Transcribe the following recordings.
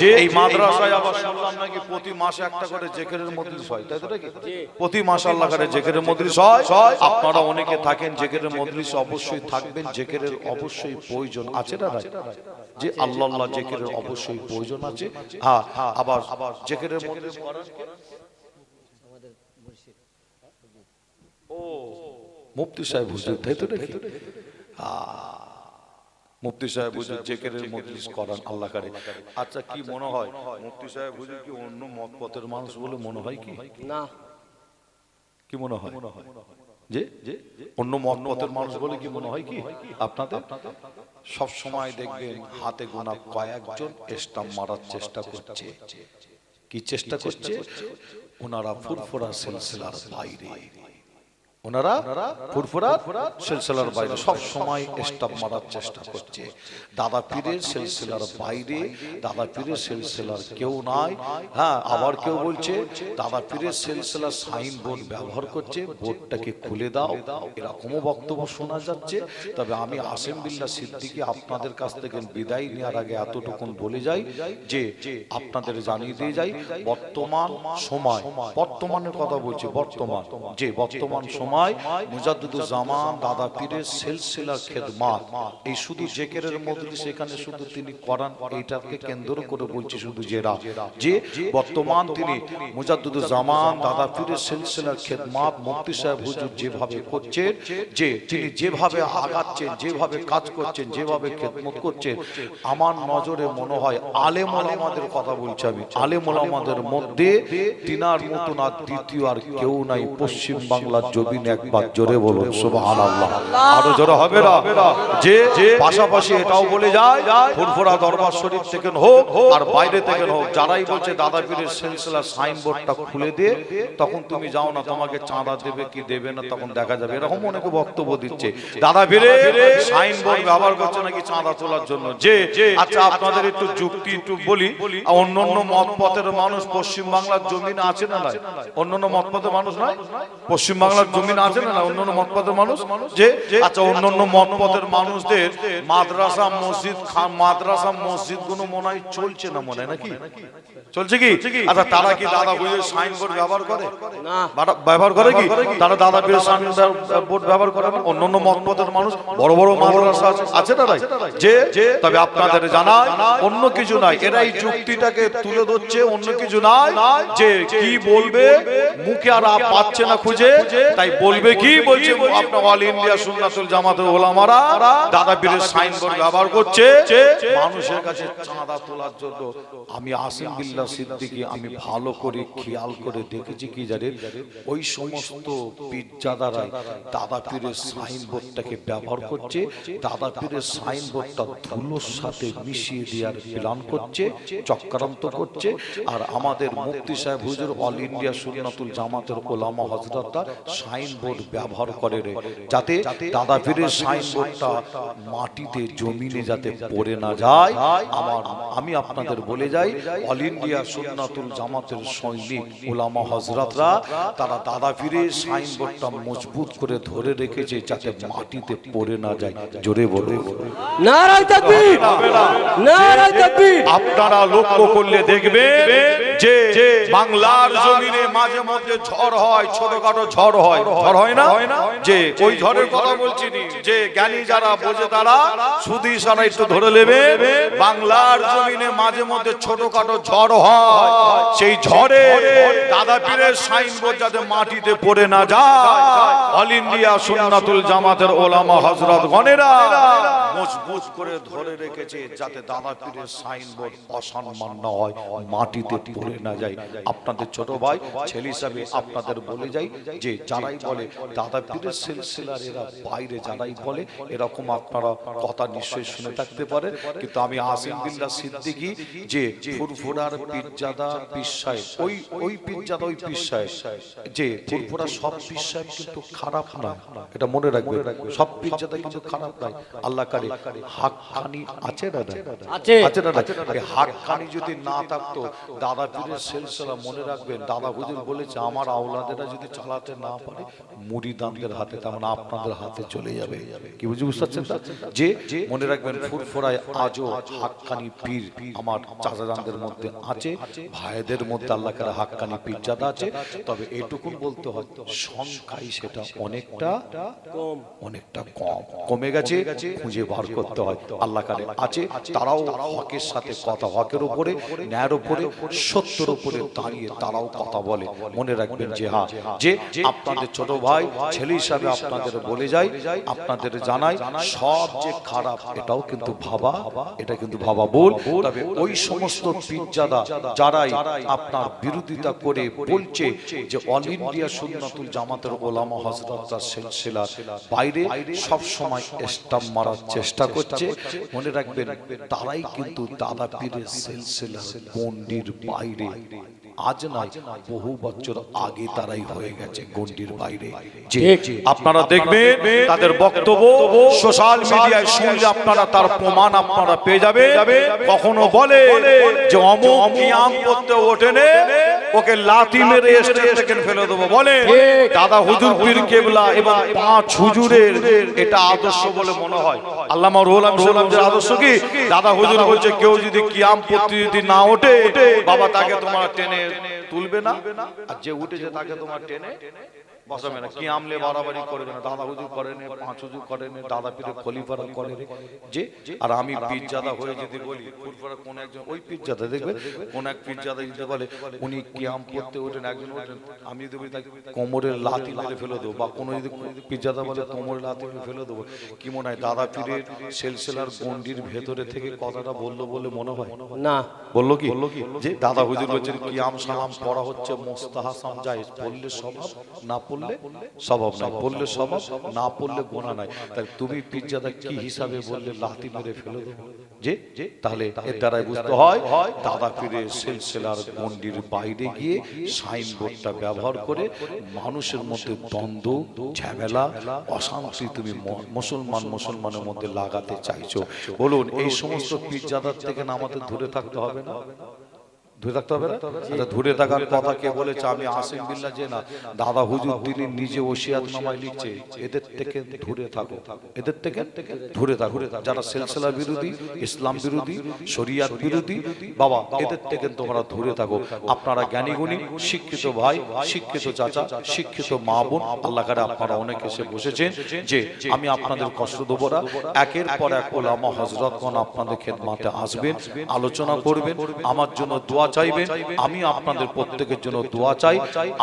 যে এই মাদ্রাসায় আবার শুনলাম নাকি প্রতি মাসে একটা করে জেকেরের মজলিস হয় তাই তো নাকি? প্রতি মাসে আল্লাহ করে জেকেরের মজলিস হয়। আপনারা অনেকে থাকেন জেকেরের মজলিস অবশ্যই থাকবেন জেকেরের অবশ্যই প্রয়োজন আছে না? যে আল্লাহ আল্লাহ জেকেরের অবশ্যই প্রয়োজন আছে। হ্যাঁ আবার আবার জেকেরের মজলিস ও মুফতি সাহেব হুজুর তাই তো নাকি? মুফতি সাহেব হুজুর জেকেরের মজলিস করান আল্লাহ করে আচ্ছা কি মনে হয় মুফতি সাহেব হুজুর কি অন্য মত পথের মানুষ বলে মনে হয় কি? না। কি মনে হয়? যে যে অন্য মত পথের মানুষ বলে কি মনে হয় কি? আপনাদের? সব সময় দেখবেন হাতে গোনা কয়েকজন স্টাম্প মারার চেষ্টা করছে। কি চেষ্টা করছে? ওনারা ফুরফুরা সিলসিলার বাইরে। ওনারা সিলসিলার বাইরে সব সময় স্টাফ মারার চেষ্টা করছে। দাদা পীরের সিলসিলার বাইরে, দাদা পীরের সিলসিলার কেউ নাই। হ্যাঁ আবার কেউ বলছে, দাদা পীরের সিলসিলার সাইন বোর্ড ব্যবহার করছে, বোর্ডটাকে খুলে দাও। এরকমও বক্তব্য শোনা যাচ্ছে। তবে আমি আসেম বিল্লা সিদ্দিকি আপনাদের কাছ থেকে বিদায় নেওয়ার আগে এতটুকুন বলে যাই যে, আপনাদের জানিয়ে দিয়ে যাই, বর্তমান সময়, বর্তমানের কথা বলছি, বর্তমান, যে বর্তমান সময় মুজাদ্দুদুল জামান দাদা পীরের সিলসিলার খেদমাত। এই শুধু জেকেরের মধ্যে সেখানে শুধু তিনি করান এইটাকে কেন্দ্র করে বলছি শুধু জেরা। যে বর্তমান তিনি জামান দাদা পীরের সিলসিলার খেদমাত মুফতি সাহেব হুজুর যেভাবে করছেন যে তিনি যেভাবে আগাচ্ছেন যেভাবে কাজ করছেন যেভাবে খেদমত করছেন আমার নজরে মনে হয় আলেম ওলামাদের কথা বলছি আমি। আলেম ওলামাদের মধ্যে তিনার মতন আর দ্বিতীয় আর কেউ নাই পশ্চিম বাংলার জমিন একবার জোরে বলুন সুবহানাল্লাহ। আরও জোরে হবে না? যে পাশাপাশি এটাও বলে যায় ফুরফুরা দরবার শরীফ থেকে হোক আর বাইরে থেকে হোক যারাই বলছে দাদা পীরের সিলসিলা সাইনবোর্ডটা খুলে দিয়ে তখন তুমি যাও না তোমাকে চাঁদা দেবে কি দেবে না তখন দেখা যাবে। এরকম অনেকে বক্তব্য দিচ্ছে। দাদা পীরে সাইনবোর্ড ব্যবহার করছে নাকি চাঁদা তোলার জন্য? যে আচ্ছা আপনাদের একটু যুক্তি একটু বলি অন্য অন্য মত পথের মানুষ পশ্চিম বাংলার জমিন আছে না নাই? অন্য অন্য মত পথের মানুষ নয় পশ্চিম বাংলার আছে না? অন্য অন্য মত পথের মানুষ? যে আচ্ছা অন্য অন্য মত পথের মানুষদের মাদ্রাসা মসজিদ মাদ্রাসা মসজিদগুলো মনে হয় চলছে না মনে হয় নাকি? চলছে কি? আচ্ছা তারা কি দাদা সাইনবোর্ড ব্যবহার করে? ব্যবহার করে? কি? তারা দাদা বোর্ড ব্যবহার করে? না অন্য অন্য মত পথের মানুষ? বড় বড় মাদ্রাসা আছে? না নাই যে তবে আপনাদের জানায় অন্য কিছু নাই। এরা এই যুক্তিটাকে তুলে ধরছে অন্য কিছু নাই। যে কি বলবে মুখে আর পাচ্ছে না খুঁজে তাই বলবে কি? বলছে আপনার অল ইন্ডিয়া সুন্নাতুল জামাতুল ওলামারা দাদা পীরের সাইনবোর্ড ব্যবহার করছে মানুষের কাছে চাঁদা তোলার জন্য আমি আসিম বিল্লাহ সিদ্দিকী আমি ভালো করে খেয়াল করে দেখেছি কি জানেন? ওই সমস্ত পীরজাদারাই দাদা পীরের সাইনবোর্ডটাকে ব্যবহার করছে দাদা পীরের সাইনবোর্ডটা ধুলোর সাথে মিশিয়ে দেওয়ার প্ল্যান করছে চক্রান্ত করছে। আর আমাদের মুফতি সাহেব হুজুর অল ইন্ডিয়া সুন্নাতুল জামাতের ওলামা হজরতরা সাইনবোর্ড ব্যবহার করে রে যাতে দাদা পীরের সাইনবোর্ডটা মাটিতে জমিনে যাতে পড়ে না যায়। আমার আমি আপনাদের বলে যাই অল ইন্ডিয়া সুন্নাতুল জামাতের সৈনিক ওলামা হজরতরা তারা দাদা পীরের সাইনবোর্ডটা মজবুত করে ধরে রেখেছে যাতে মাটিতে পড়ে না যায়। জোরে বলে। আপনারা লক্ষ্য করলে দেখবেন যে বাংলার জমিনে মাঝে মধ্যে ঝড় হয় ছোটখাটো ঝড় হয়। ঝড় হয় না? যে ওই ঝড়ের কথা বলছি যে জ্ঞানী যারা বোঝে তারা শুধু ইশারা একটু ধরে নেবে। বাংলার জমিনে মাঝে মধ্যে ছোটখাটো ঝড় হয়। সেই ঝড়ে দাদা পীরের সাইনবোর্ড যাতে মাটিতে পড়ে না যায়। অল ইন্ডিয়া সুন্নাতুল জামাতের ওলামা হজরত গণেরা মজবুত করে ধরে রেখেছে যাতে দাদা পীরের সাইনবোর্ড অসম্মান না হয় মাটিতে পড়ে না যায়। আপনাদের ছোট ভাই ছেলে হিসাবে আপনাদের বলে যাই যে যারাই বলে দাদা পীরের সিলসিলার এরা বাইরে যারাই বলে এরকম আপনারা কথা নিশ্চয়ই শুনে থাকতে পারে কিন্তু আমি আসিম বিল্লাহ সিদ্দিকী যে ফুরফুরার পীরজাদা পিসায় ওই ওই পীরজাদা ওই পিসায় যে ফুরফুরা সব পিসায় কিন্তু খারাপ না এটা মনে রাখবে সব পীরজাদা কিন্তু খারাপ নয় আল্লাহ কারে হাক্কানি আছে না নাই? আছে। আছে না নাই? আরে হাক্কানি যদি না থাকতো দাদা পীরের সিলসিলা মনে রাখবেন দাদা হুজুর বলেছে আমার আওলাদেরা যদি চালাতে না পারে মুড়িদানদের হাতে তার মানে আপনাদের হাতে চলে যাবে। কি বুঝে বুঝতে পারছেন যে মনে রাখবেন ফুরফুরায় আজও হাক্কানি পীর আমার চাচাজানদের মধ্যে আছে। ভাইদের মধ্যে আল্লাহ কারা হাক্কানি পীর জাদা আছে। তবে বলতে হয় সংখ্যায় সেটা অনেকটা কম। অনেকটা কম। কমে। গেছে খুঁজে বার করতে হয়। আল্লাহ কারে আছে তারাও হকের সাথে কথা হকের উপরে ন্যায়ের উপরে সত্যের উপরে দাঁড়িয়ে তারাও কথা বলে। মনে রাখবেন যে হ্যাঁ যে আপনাদের ছোট ভাই, ছেলে হিসাবে আপনাদের বলে যাই, আপনাদের জানাই, সব যে খারাপ, এটাও কিন্তু ভাবা, এটা কিন্তু ভাবা বল তবে ওই সমস্ত পিজ্জাদা যারাই আপনার বিরোধিতা করে বলছে যে অল ইন্ডিয়া সুন্নাতুল জামাতের ওলামা হজরত সিলসিলা বাইরে সব সময় স্টাম্প মারার চেষ্টা করছে। মনে রাখবেন, তারাই কিন্তু দাদা পীরের সিলসিলা গন্ডির বাইরে আজ নয় বহু বছর আগে তারাই হয়ে গেছে গন্ডির বাইরে। যে আপনারা দেখবেন তাদের বক্তব্য সোশ্যাল মিডিয়ায় শুনলে আপনারা তার প্রমাণ আপনারা পেয়ে যাবে কখনো বলে যে অমুক করতে ওঠেনে ওকে লাতি মেরে স্টেজ থেকে ফেলে দেবো। বলে দাদা হুজুর পীর কেবলা এবং পাঁচ হুজুরের এটা আদর্শ বলে মনে হয়। আল্লামা রুহুল আমিন যে আদর্শ কি? দাদা হুজুর বলছে কেউ যদি কিয়াম যদি না ওঠে বাবা তাকে তোমার টেনে তুলবে না। আর যে উঠেছে তাকে তোমার টেনে বসাবে না কি আমলে বাড়াবাড়ি করবে না? দাদা হুজুর করে নে পাঁচ করে নে দাদা পীরের খলিফারা করে নে। যে আর আমি পীরজাদা হয়ে যদি বলি কোন একজন ওই পীরজাদা দেখবে? কোন এক পীরজাদা যদি বলে উনি কিয়াম করতে ওঠেন একজন ওঠেন আমি যদি বলি তাকে কোমরের লাথি মেরে ফেলে দেবো বা কোনো যদি পীরজাদা বলে কোমরের লাথি মেরে ফেলে দেবো কি মনে হয় দাদা পীরের সেলসেলার গন্ডির ভেতরে থেকে কথাটা বলল বলে মনে হয়? না। বলল কি? বলল কি? যে দাদা হুজুর বলছেন কিয়াম সালাম পড়া হচ্ছে মোস্তাহাসাম যায় পড়লে স্বভাব না পড়লে স্বভাব নাই। পড়লে স্বভাব না পড়লে গোনা নাই। তাই তুমি পিজ্জাদা কি হিসাবে বললে লাথি মেরে ফেলে দেবো? যে তাহলে এর দ্বারাই বুঝতে হয় দাদা পীরের সিলসিলার গন্ডির বাইরে গিয়ে সাইনবোর্ডটা ব্যবহার করে মানুষের মধ্যে দ্বন্দ্ব ঝামেলা অশান্তি তুমি মুসলমান মুসলমানের মধ্যে লাগাতে চাইছো। বলুন এই সমস্ত পিজ্জাদার থেকে না আমাদের দূরে থাকতে হবে না। থাকতে হবে না? আচ্ছা দূরে থাকার কথা কে বলেছে? আমি আসিম বিল্লাহ যে না দাদা হুজুর তিনি নিজে ওসিয়াত নামায় লিখছে এদের থেকে দূরে থাকো। এদের থেকে দূরে থাকো। যারা সিলসিলা বিরোধী ইসলাম বিরোধী শরিয়াত বিরোধী বাবা এদের থেকে তোমরা দূরে থাকো। আপনারা জ্ঞানী গুণী শিক্ষিত ভাই শিক্ষিত চাচা শিক্ষিত মা বোন আল্লাহ কারে আপনারা অনেক এসে বসেছেন যে আমি আপনাদের কষ্ট দেবো না। একের পর এক ওলামা হজরতগণ আপনাদের খেদমাতে আসবেন আলোচনা করবেন। আমার জন্য দোয়া চাইবেন আমি আপনাদের প্রত্যেকের জন্য দোয়া চাই।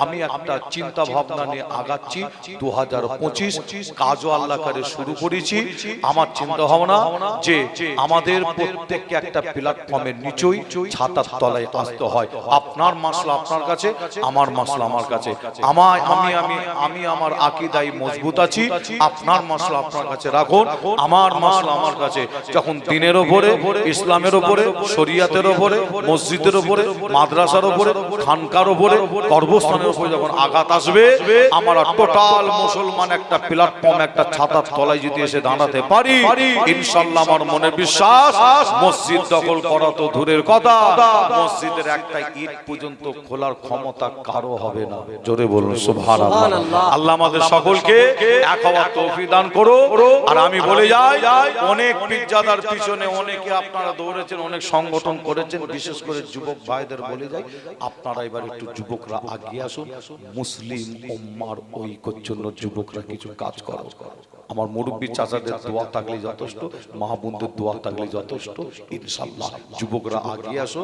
আমি একটা চিন্তা ভাবনা নিয়ে আগাচ্ছি। দু হাজার পঁচিশ কাজও আল্লাহ কারে শুরু করেছি। আমার চিন্তা ভাবনা যে আমাদের প্রত্যেককে একটা প্ল্যাটফর্মের নিচই ছাতার তলায় আসতে হয়। আপনার মাসলা আপনার কাছে আমার মাসলা আমার কাছে। আমার আমি আমি আমি আমার আকিদাই মজবুত আছি। আপনার মাসলা আপনার কাছে রাখুন। আমার মাসলা আমার কাছে যখন দিনের ওপরে ইসলামের ওপরে শরিয়াতের ওপরে মসজিদের ওপরে মাদ্রাসার ওপরে খানকার ওপরে কর্মস্থানের উপরে যখন আঘাত আসবে আমরা টোটাল মুসলমান একটা প্ল্যাটফর্ম একটা ছাতার তলায় যদি এসে দাঁড়াতে পারি ইনশাল্লাহ আমার মনে বিশ্বাস মসজিদ দখল করা তো দূরের কথা মসজিদের একটা ইট পর্যন্ত খোলার ক্ষমতা কারও হবে না। জোরে বলুন সুবহানাল্লাহ। আল্লাহ আমাদের সকলকে এক হওয়ার তৌফিক দান করো আর আমি বলে যাই অনেক পিজ্জাদার পিছনে অনেকে আপনারা দৌড়েছেন অনেক সংগঠন করেছেন বিশেষ করে যুবক ভাইদের বলে যাই, আপনারা এবার একটু যুবকরা আগিয়ে আসুন। মুসলিম ওম্মার ঐক্যের জন্য যুবকরা কিছু কাজ করো। আমার মুরব্বী চাচাদের দোয়া থাকলে যথেষ্ট মাহবুনদের দোয়া থাকলে যথেষ্ট ইনশাল্লাহ যুবকরা আগিয়ে আসো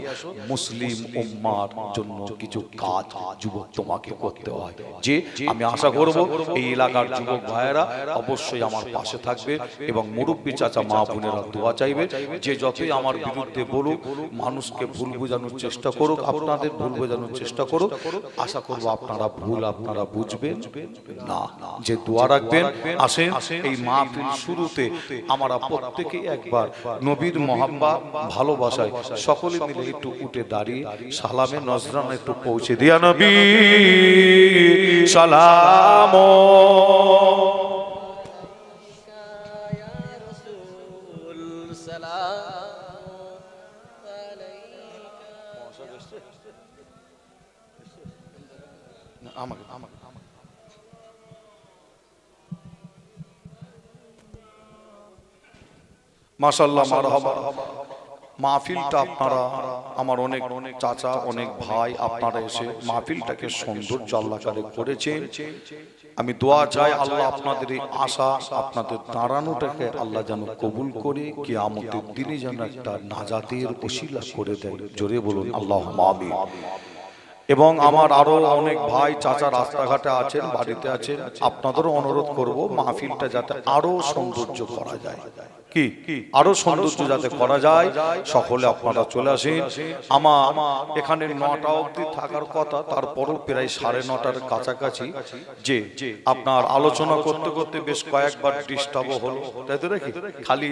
মুসলিম উম্মার জন্য কিছু কাজ যুবক তোমাকে করতে হয়। যে আমি আশা করব এই এলাকার যুবক ভাইয়েরা অবশ্যই আমার পাশে থাকবে এবং মুরব্বী চাচা মা বোনেরা দোয়া চাইবে যে যতই আমার বিরুদ্ধে বলুক মানুষকে ভুল বোঝানোর চেষ্টা করুক আপনাদের ভুল বোঝানোর চেষ্টা করুক। আশা করব আপনারা ভুল আপনারা বুঝবেন না যে দোয়া রাখবেন আসেন এই মাহফিল শুরুতে আমরা প্রত্যেকে একবার নবীর মহাব্বা ভালোবাসায় সকলে মিলে একটু উঠে দাঁড়িয়ে সালামে নজরানে একটু পৌঁছে দিয়া নবী। সালাম। মাশাল্লাহ মারহাবা। মাহফিলটা আপনারা আমার অনেক অনেক চাচা অনেক ভাই আপনারা এসে মাহফিলটাকে সৌন্দর্য আল্লাহকারে করেছেন। আমি দোয়া চাই আল্লাহ আপনাদের এই আশা আপনাদের দাঁড়ানোটাকে আল্লাহ যেন কবুল করে কি আমাদের দিনে যেন একটা নাজাতের ওসিলা করে দেয়। জোরে বলুন আল্লাহ আমিন। এবং আমার আরও অনেক ভাই চাচা রাস্তাঘাটে আছেন বাড়িতে আছেন আপনাদেরও অনুরোধ করব মাহফিলটা যাতে আরও সৌন্দর্য করা যায়। কি? আরও সৌন্দর্য যাতে করা যায় সকলে আপনারা চলে আসেন। আমার এখানে নটা অবধি থাকার কথা তারপরও প্রায় সাড়ে নটার কাছাকাছি যে আপনার আলোচনা করতে করতে বেশ কয়েকবার ডিস্টার্ব হলো। তাই তো নাকি? খালি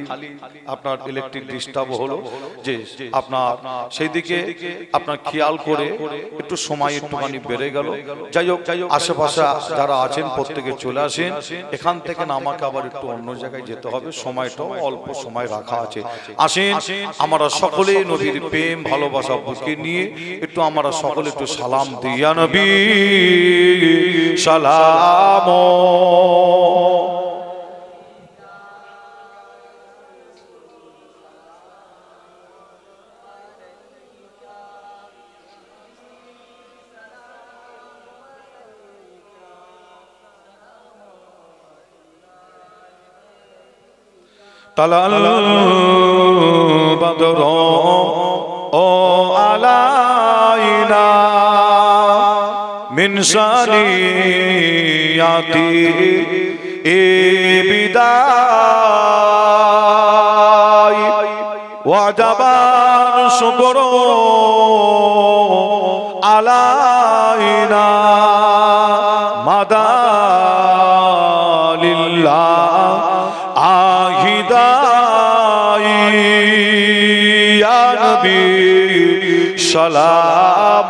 আপনার ইলেকট্রিক ডিস্টার্ব হলো। যে আপনার সেই দিকে আপনার খেয়াল করে একটু সময় একটুখানি বেড়ে গেল। যাই হোক যাই হোক আশেপাশে যারা আছেন প্রত্যেকে চলে আসেন। এখান থেকে না আমাকে আবার একটু অন্য জায়গায় যেতে হবে। সময়টাও অল্প সময় রাখা আছে। আসেন আমরা সকলে নবীর প্রেম ভালোবাসা বুকে নিয়ে একটু আমরা সকলে একটু সালাম দিয়া নবী সালাম। طلع البدر او علينا من ثنيات بداي وجب الشكر علينا নবী সালাম।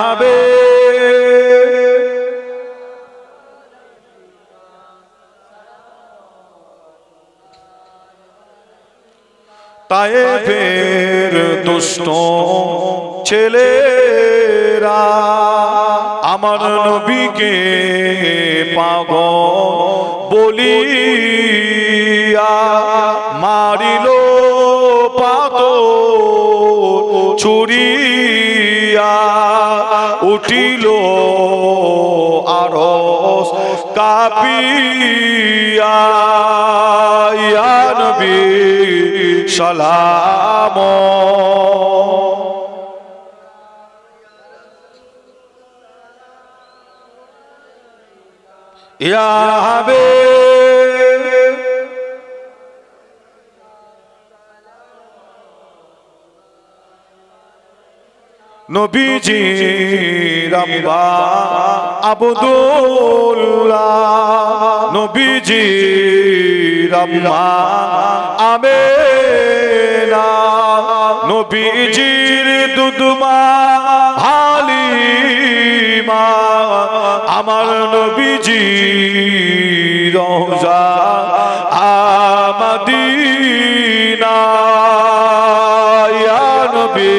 হাবিব। তায়েফের দুষ্ট ছেলেরা আমার নবীকে পাগ বলিয়া মারিল পাত চুরিয়া উঠিল আর কাপিয়া। নবী সালাম। নবীজি রাম্বা আবদুল্লাহ। নবীজি রাম্মা আমেনা। নবীজির দুদমা হালিমা। আমার নবীজি রোজা আমাদিনা নবী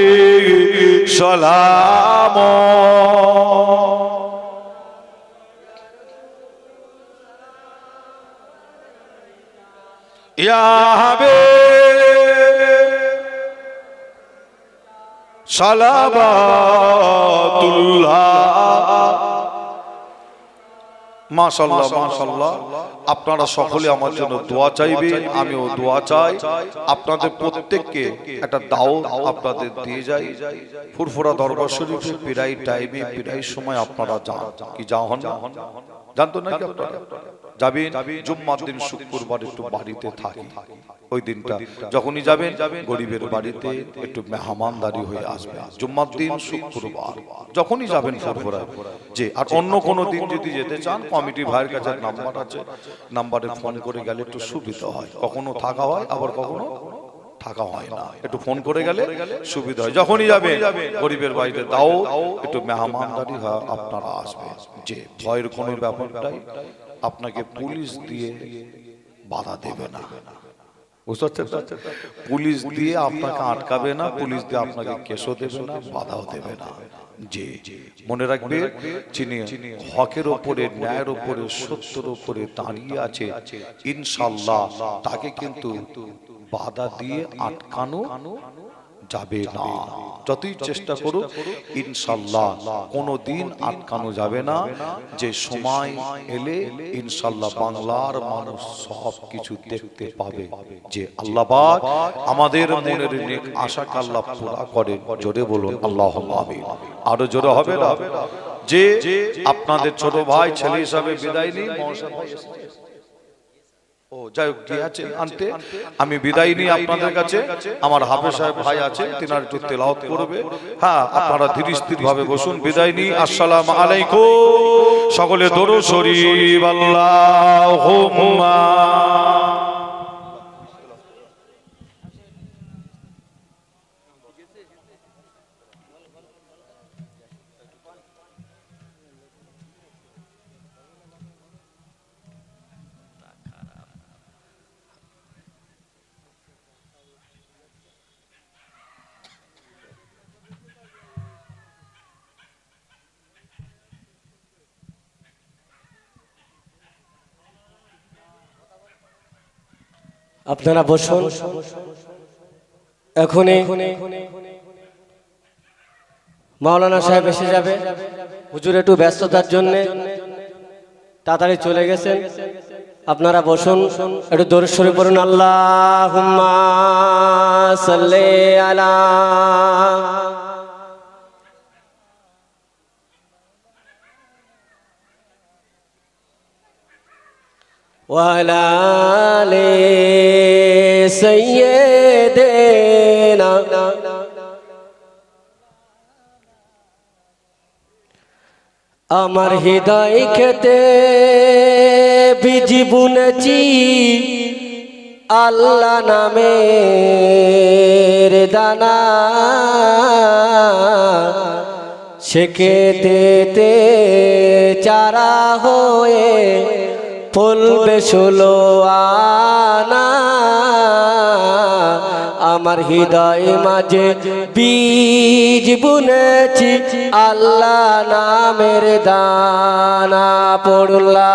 সালাম। ইয়া হাবিব সালাবাতুল্লাহ। মাশাল্লাহ মাশাল্লাহ আপনারা সকলে আমার জন্য দোয়া চাইবেন আমিও দোয়া চাই। আপনাদের প্রত্যেককে একটা দাও আপনাদের দিয়ে যাই। ফুরফুরা দরবার শরীফে প্রায় টাইমে প্রায় সময় আপনারা যান। কি যা হন। না জানতো নাকি আপনারা? যাবেন জুম্মার দিন শুক্রবার একটু বাড়িতে থাকি। ওই দিনটা যখনই যাবেন গরিবের বাড়িতে একটু মেহমানদারি হয়ে আসবে। জুম্মার দিন শুক্রবার। যখনই যাবেন ফুরফুরা যে আর অন্য কোনো দিন যদি যেতে চান কমিটি ভাইয়ের কাছে নাম্বার আছে। নাম্বারে ফোন করে গেলে একটু সুবিধা হয়। কখনো থাকা হয় আবার কখনো থাকা হয় না। একটু ফোন করে গেলে সুবিধা হয়। যখনই যাবে গরিবের বাড়িতে তাও একটু মেহমানদারি হয় আপনারা আসবে যে ভয়ের কোনো ব্যাপারটাই আপনাকে পুলিশ দিয়ে বাধা দেবে না। বুঝতে পারছেন? পুলিশ দিয়ে আপনাকে আটকাবে না পুলিশ দিয়ে আপনাকে কেসও দেবে না বাধাও দেবে না। যে মনে রাখবে যিনি হকের ওপরে ন্যায়ের ওপরে সত্যের ওপরে দাঁড়িয়ে আছে ইনশাল্লাহ তাকে কিন্তু বাধা দিয়ে আটকানো যাবে না। যতই চেষ্টা করুক ইনশাল্লাহ কোনো দিন আটকানো যাবে না। যে সময় এলে ইনশাল্লাহ বাংলার মানুষ সব কিছু দেখতে পাবে। যে আল্লাহ আমাদের মনের নেক আশাকে আল্লাহ পুরা করে। জোরে বলুন আল্লাহ আরও জোরে হবে না? যে আপনাদের ছোট ভাই ছেলে হিসাবে বিদায় নিই। ও যাই হোক আছে আনতে আমি বিদায় নিই আপনাদের কাছে আমার হাফেজ সাহেব ভাই আছে তিনার একটু তেলাওত করবে। হ্যাঁ আপনারা ধীর স্থির ভাবে বসুন বিদায় নিই আসসালাম আলাইকুম। সকলে দরু শরীফ আল্লাহুম্মা। আপনারা বসুন। এখনই মাওলানা সাহেব এসে যাবে। হুজুর একটু ব্যস্ততার জন্য তাড়াতাড়ি চলে গেছেন। আপনারা বসুন, একটু দরশ্বরে পড়ুন। আল্লাহ আলা وعلى آل سيدنا আমার হৃদয় খেতে বীজ বুনেছি আল্লাহ নামের দানা সে খেতেতে চারা হয়ে ফলবে শুলো আমার হৃদয় মাঝে বীজ বুনেছি আল্লাহ নামের দানা। পড়লা